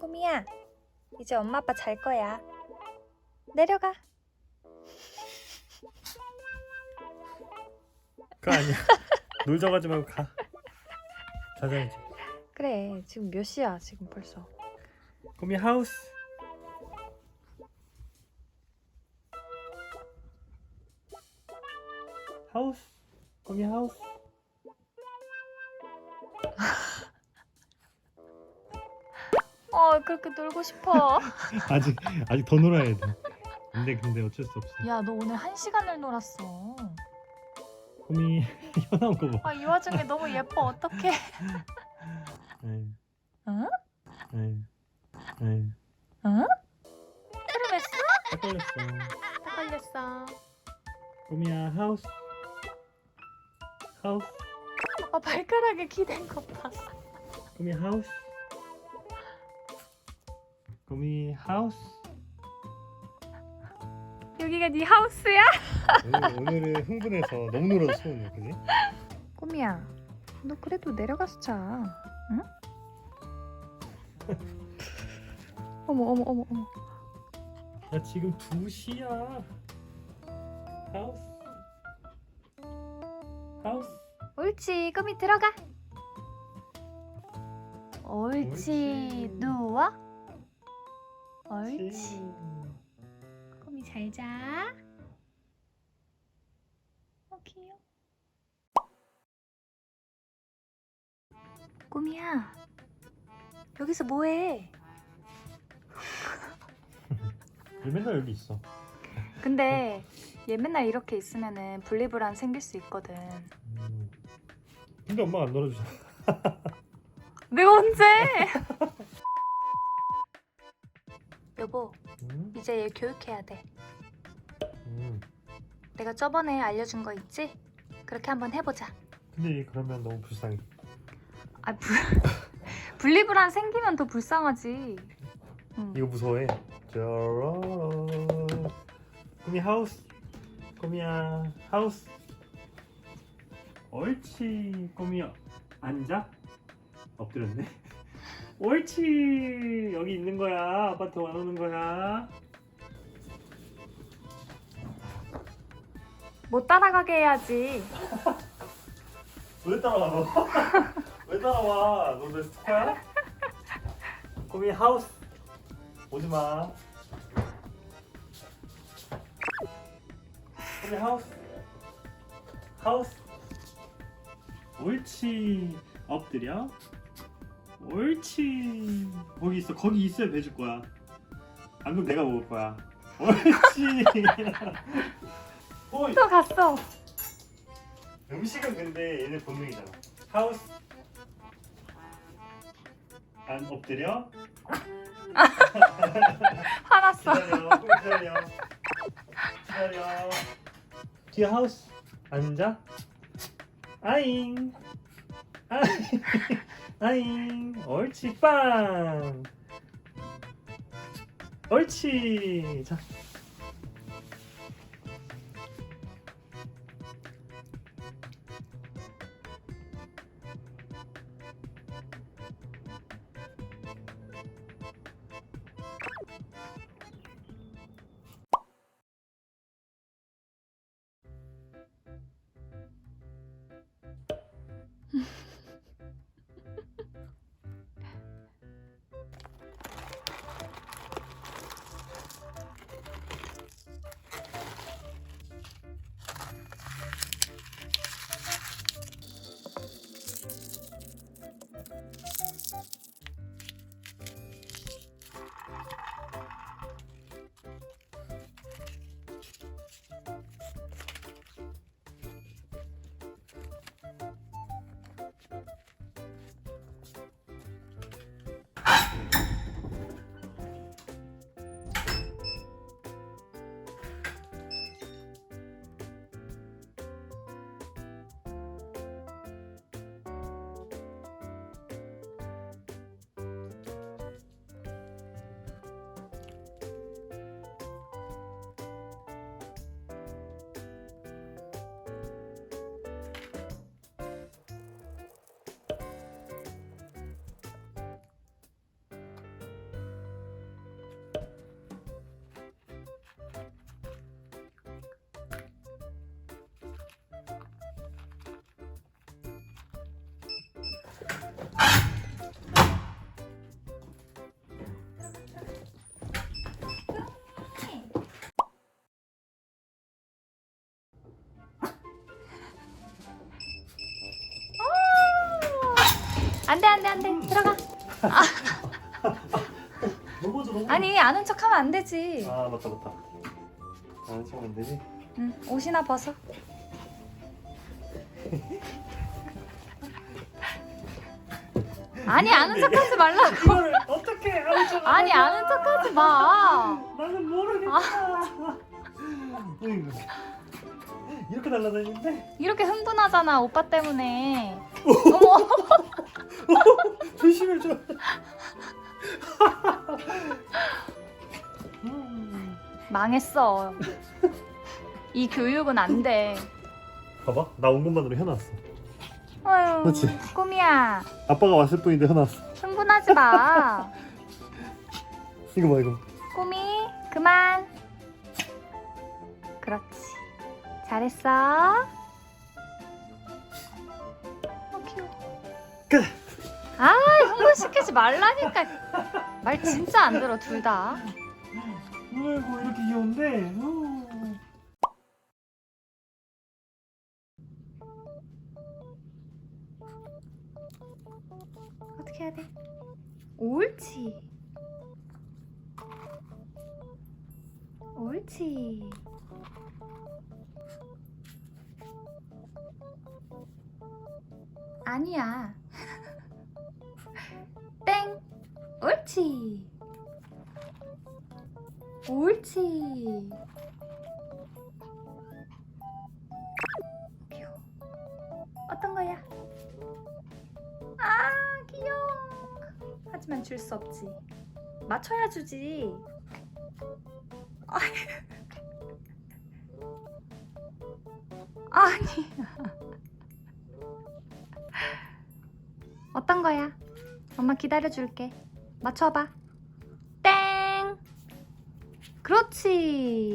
꼬미야, 이제 엄마 아빠 잘 거야. 내려가. 그거 아니야. 놀자 가지 말고 가. 자자 이제. 그래, 지금 몇 시야? 지금 벌써. 꼬미 하우스. 하우스. 꼬미 하우스. 어, 그렇게 놀고 싶어. 아직 아직 더 놀아야 돼. 근데 근데 어쩔 수 없어. 야, 너 오늘 한 시간을 놀았어. 꼬미 현아온 거 봐. 아, 이 와중에 너무 예뻐. 어떡해? 에이. 응? 에이. 에이. 응? 트름했어? 딱 걸렸어. 다 걸렸어. 꼬미야 하우스. 하우스. 아빠 발가락에 기댄 거 봤어. 꼬미 하우스. 꼬미 하우스. 여기가 네 하우스야? 오늘, 오늘은 흥분해서 너무 놀아서 손을 그지? 꼬미야, 너 그래도 내려가서 자. 응? 어머, 어머, 어머, 어머. 야 지금 2시야 하우스 하우스 옳지, 꼬미 들어가. 옳지, 옳지. 누워. 옳지. 꼬미 잘 자. 어 귀여워. 꼬미야, 여기서 뭐해? 얘 맨날 여기 있어 근데 얘 맨날 이렇게 있으면은 분리불안 생길 수 있거든. 음. 근데 엄마가 안 놀아주잖아 내가 언제? 여보, 음? 이제 얘 교육해야 돼. 음. 내가 저번에 알려준 거 있지? 그렇게 한번 해보자. 근데 얘 그러면 너무 불쌍해 아, 불... 분리불안 생기면 더 불쌍하지. 응. 이거 무서워해 짜라라 꼬미 하우스 꼬미야 하우스 옳지 꼬미야 앉아 엎드렸네 옳지 여기 있는 거야 아빠한테 와오는 거야 못 따라가게 해야지. 왜 따라와 너? 왜 따라와? 너내 스타야? 꼬미 하우스 오지 마. 꼬미 하우스 하우스 옳지 엎드려 옳지. 거기 있어. 거기 있어야 배줄 거야. 안 그럼 내가 먹을 거야. 옳지. 어이. 또 갔어. 음식은 근데 얘네 본능이잖아. 하우스. 안 엎드려? 화났어. 기다려 꼭 기다려. 기다려. 뒤에 하우스. 앉아. 아잉. 아잉 아잉. 옳지 빵. 옳지. 자 안돼 안돼 안돼 들어가. 넘어져 넘어져 아니 아는 척하면 안 되지. 아 맞다 맞다 안 치면 안 되지 응 옷이나 벗어. 아니 아는 척하지 말라고. 어떻게 아는 척 아니 아는 척하지 마. 나는 모르겠다 어이구. 이렇게 날라다니는데 이렇게 흥분하잖아 오빠 때문에. 어머. 조심해 줘 음. 망했어. 이 교육은 안 돼. 봐봐 나 온 것만으로 해놨어 어휴, 그렇지. 꿈이야. 아빠가 왔을 뿐인데 해놨어 흥분하지 마. 이거 봐 이거 꿈이 그만. 그렇지. 잘했어. 어 아 흥분 시키지 말라니까. 말 진짜 안 들어 둘 다. 아이고 이렇게 귀여운데 어. 어떻게 해야 돼? 옳지. 옳지. 아니야. 옳지. 옳지. 어떤 거야? 아 귀여워 하지만 줄 수 없지 맞춰야 주지. 아니 어떤 거야 엄마 기다려줄게 맞춰봐. 땡. 그렇지